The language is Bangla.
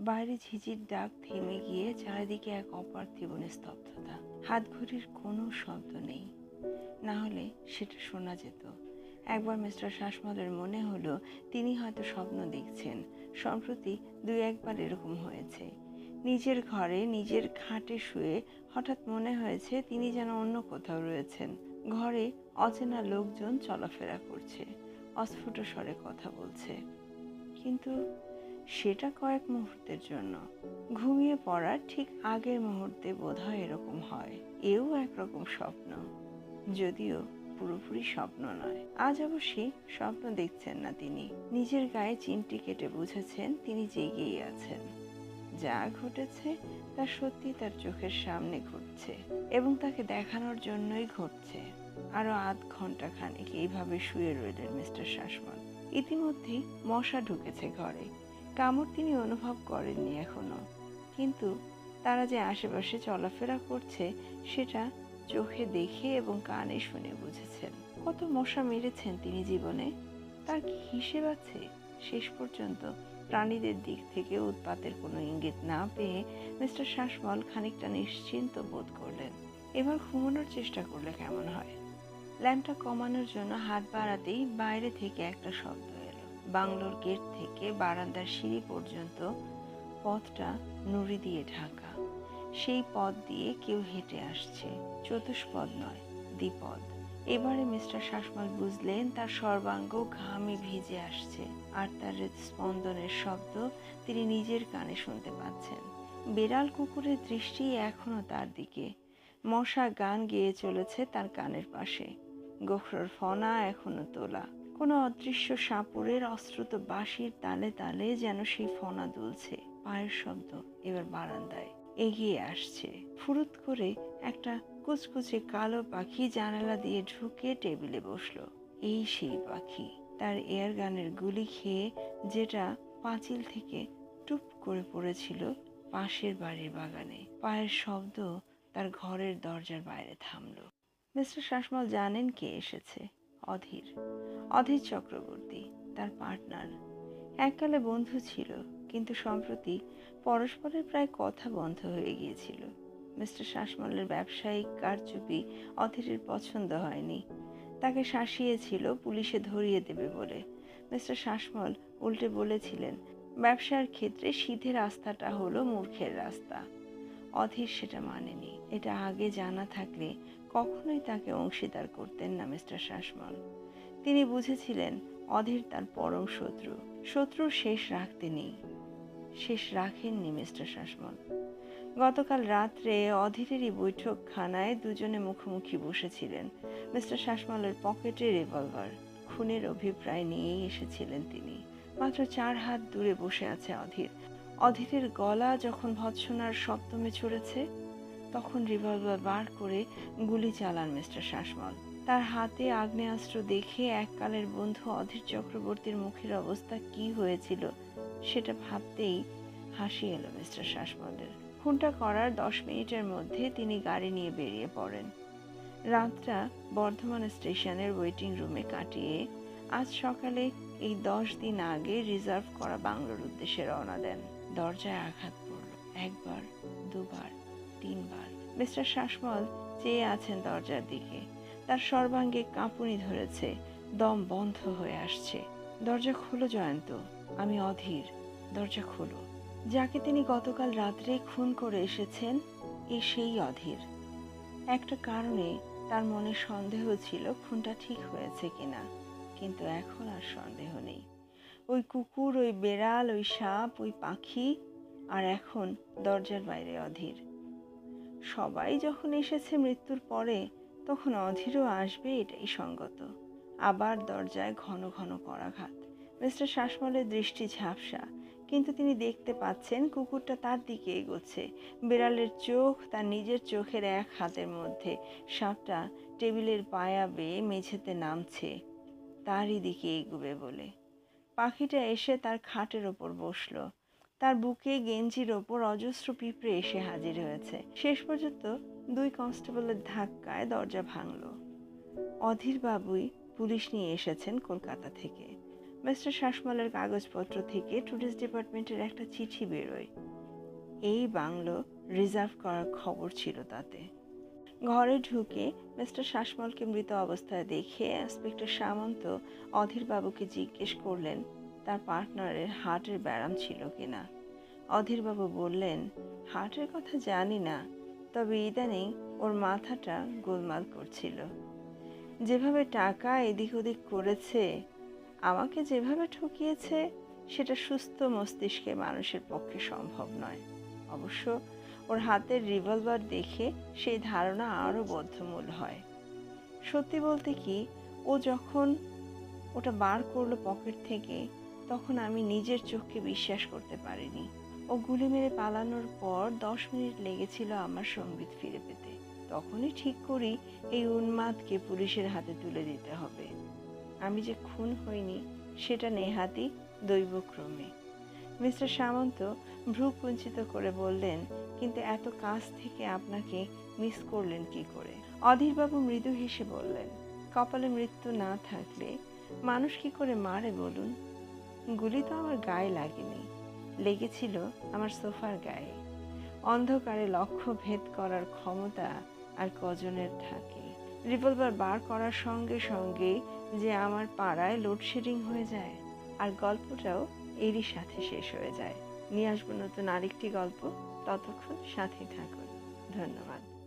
বাইরে ঝিঝির ডাক থেমে গিয়ে চারিদিকে এক অপার্থিব নিস্তব্ধতা হাত ঘড়ির কোনো শব্দ নেই। না হলে সেটা শোনা যেত। একবার মিস্টার শাসমলের মনে হলো, তিনি হয়তো স্বপ্ন দেখছেন। সম্প্রতি দুই একবার এরকম হয়েছে। নিজের ঘরে নিজের খাটে শুয়ে হঠাৎ মনে হয়েছে তিনি যেন অন্য কোথাও রয়েছেন। ঘরে অচেনা লোকজন চলাফেরা করছে। অস্ফুট স্বরে কথা বলছে। কিন্তু সেটা কয়েক মুহূর্তের জন্য। ঘুমিয়ে পড়ার ঠিক আগের মুহূর্তে বোধহয় এরকম হয়। এও একরকম স্বপ্ন। যদিও পুরোপুরি স্বপ্ন নয়। আজ অবশ্যই স্বপ্ন দেখছেন না তিনি। নিজের গায়ে চিমটি কেটে বুঝেছেন তিনি জেগেই আছেন। যা ঘটেছে, তা সত্যি তার চোখের সামনে ঘটছে এবং তাকে দেখানোর জন্যই ঘটছে। আরও আধ ঘণ্টা খানিক এইভাবে শুয়ে রইলেন মিস্টার শাসমল। ইতিমধ্যেই মশা ঢুকেছে ঘরে। কামড় তিনি অনুভব করেননি এখনও। কিন্তু তারা যে আশেপাশে চলাফেরা করছে, সেটা চোখে দেখে এবং কানে শুনে বুঝেছেন। কত মশা মেরেছেন তিনি জীবনে। তার কি হিসেব আছে? শেষ পর্যন্ত প্রাণীদের দিক থেকে উৎপাতের কোনো ইঙ্গিত না পেয়ে মিস্টার শাসমল খানিকটা নিশ্চিন্ত বোধ করলেন। এবার ঘুমানোর চেষ্টা করলে কেমন হয়? ল্যাম্পটা কমানোর জন্য হাত বাড়াতেই বাইরে থেকে একটা শব্দ বাংলোর গেট থেকে বারান্দার সিঁড়ি পর্যন্ত পথটা নুড়ি দিয়ে ঢাকা। সেই পথ দিয়ে কেউ হেঁটে আসছে। চতুষ্পদ নয়, দ্বিপদ। এবারে মিস্টার শাসমল বুঝলেন, তার সর্বাঙ্গ ঘামে ভিজে আসছে আর তার হৃদস্পন্দনের শব্দ তিনি নিজের কানে শুনতে পাচ্ছেন। বেড়াল কুকুরের দৃষ্টি এখনও তার দিকে। মশা গান গেয়ে চলেছে তার কানের পাশে। গোখরোর ফনা এখনও তোলা। কোনো অদৃশ্য সাপুরের অশ্রুত বাঁশির তালে তালে যেন সেই ফনা দুলছে। পায়ের শব্দ এবার বারান্দায় এগিয়ে আসছে। ফুরুত করে একটা কুচকুচে কালো পাখি জানালা দিয়ে ঢুকে টেবিলে বসল। এই সেই পাখি। তার এয়ার গানের গুলি খেয়ে যেটা পাঁচিল থেকে টুপ করে পড়েছিল পাশের বাড়ির বাগানে। পায়ের শব্দ তার ঘরের দরজার বাইরে থামলো। মিস্টার শাসমল জানেন কে এসেছে। অধীর অধীর চক্রবর্তী, তার পার্টনার এককালে বন্ধু ছিল, কিন্তু সম্প্রতি পরস্পরের প্রায় কথা বন্ধ হয়ে গিয়েছিল। মিস্টার শাসমলের ব্যবসায়িক কারচুপি অধীরের পছন্দ হয়নি। তাকে শাসিয়েছিল, পুলিশে ধরিয়ে দেবে বলে। মিস্টার শাসমল উল্টে বলেছিলেন, ব্যবসার ক্ষেত্রে সিধে রাস্তাটা হলো মূর্খের রাস্তা। অধীর সেটা মানেনি। এটা আগে জানা থাকলে কখনোই তাকে অংশীদার করতেন না, মিস্টার শাসমল। তিনি বুঝেছিলেন অধীর তার পরম শত্রু। শত্রুর শেষ রাখতে নেই শেষ রাখেননি মিস্টার শাসমল। গতকাল রাত্রে অধীরেরই বৈঠকখানায় দুজনে মুখোমুখি বসেছিলেন। মিস্টার শাসমলের পকেটে রিভলভার, খুনের অভিপ্রায় নিয়েই এসেছিলেন তিনি। মাত্র চার হাত দূরে বসে আছে অধীর। অধীরের গলা যখন ভৎসনার সপ্তমে ছড়েছে তখন রিভলভার বার করে গুলি চালান মিস্টার শাসমল। তার হাতে আগ্নেয়াস্ত্র দেখে এককালের বন্ধু অধীর চক্রবর্তীর মুখের অবস্থা কি হয়েছিল, সেটা ভাবতেই হাসি এলো মিস্টার শাসমলের। খুনটা করার দশ মিনিটের মধ্যে তিনি গাড়ি নিয়ে বেরিয়ে পড়েন। রাতটা বর্ধমান স্টেশনের ওয়েটিং রুমে কাটিয়ে আজ সকালে এই দশ দিন আগে রিজার্ভ করা বাংলোর উদ্দেশ্যে রওনা দেন। দরজায় আঘাত পড়ল। একবার, দুবার তিনবার। মিস্টার শাসমল চেয়ে আছেন দরজার দিকে। তার সর্বাঙ্গে কাঁপুনি ধরেছে, দম বন্ধ হয়ে আসছে। দরজা খুলো জয়ন্ত, আমি অধীর, দরজা খুলো। যাকে তিনি গতকাল রাত্রে খুন করে এসেছেন, এ সেই অধীর। একটা কারণে তার মনে সন্দেহ ছিল খুনটা ঠিক হয়েছে কিনা, কিন্তু এখন আর সন্দেহ নেই। ওই কুকুর, ওই বেড়াল, ওই সাপ, ওই পাখি, আর এখন দরজার বাইরে অধীর। সবাই যখন এসেছে মৃত্যুর পরে, তখন অধীরও আসবে এটাই সঙ্গত। আবার দরজায় ঘন ঘন করাঘাত। মিস্টার শাসমলের দৃষ্টি ঝাপসা, কিন্তু তিনি দেখতে পাচ্ছেন কুকুরটা তার দিকে এগোচ্ছে। বিড়ালের চোখ তার নিজের চোখের এক হাতের মধ্যে। সাপটা টেবিলের পায়া বেয়ে মেঝেতে নামছে। তারই দিকে এগোবে বলে। পাখিটা এসে তার খাটের ওপর বসল। তার বুকে গেঞ্জির ওপর অজস্র পিঁপড়ে এসে হাজির হয়েছে। শেষ পর্যন্ত দুই কনস্টেবলের ধাক্কায় দরজা ভাঙল। অধীর বাবুই পুলিশ নিয়ে এসেছেন কলকাতা থেকে। মিস্টার শাসমলের কাগজপত্র থেকে ট্যুরিস্ট ডিপার্টমেন্টের একটা চিঠি বেরোয়। এই বাংলো রিজার্ভ করার খবর ছিল তাতে। ঘরে ঢুকে মিস্টার শাসমলকে মৃত অবস্থায় দেখে ইন্সপেক্টর সামন্ত অধীরবাবুকে জিজ্ঞেস করলেন তার পার্টনারের হার্টের ব্যায়াম ছিল কিনা। অধীরবাবু বললেন, হার্টের কথা জানি না, তবে ইদানিং ওর মাথাটা গোলমাল করছিল। যেভাবে টাকা এদিক ওদিক করেছে, আমাকে যেভাবে ঠকিয়েছে, সেটা সুস্থ মস্তিষ্কে মানুষের পক্ষে সম্ভব নয়। অবশ্য ওর হাতের রিভলভার দেখে সেই ধারণা আরও বদ্ধমূল হয়। সত্যি বলতে কি, ও যখন ওটা বার করল পকেট থেকে তখন আমি নিজের চোখকে বিশ্বাস করতে পারিনি। ও গুলি মেরে পালানোর পর দশ মিনিট লেগেছিল আমার সংগীত ফিরে পেতে। তখনই ঠিক করি এই উন্মাদকে পুলিশের হাতে তুলে দিতে হবে। আমি যে খুন হইনি, সেটা নেহাতি দৈবক্রমে। মিস্টার সামন্ত ভ্রু কুঞ্চিত করে বললেন, কিন্তু এত কাছ থেকে আপনাকে মিস করলেন কি করে? অধীরবাবু মৃদু হেসে বললেন, কপালে মৃত্যু না থাকলে মানুষ কি করে মারে বলুন? গুলি তো আমার গায়ে লাগেনি। লেগেছিল আমার সোফার গায়ে। অন্ধকারে লক্ষ্য ভেদ করার ক্ষমতা আর কজনের থাকে। রিভলভার বার করার সঙ্গে সঙ্গে যে আমার পাড়ায় লোডশেডিং হয়ে যায় আর গল্পটাও এরই সাথে শেষ হয়ে যায়। নিয়ে আসব নতুন আরেকটি গল্প। ততক্ষণ সাথে থাকুন। ধন্যবাদ।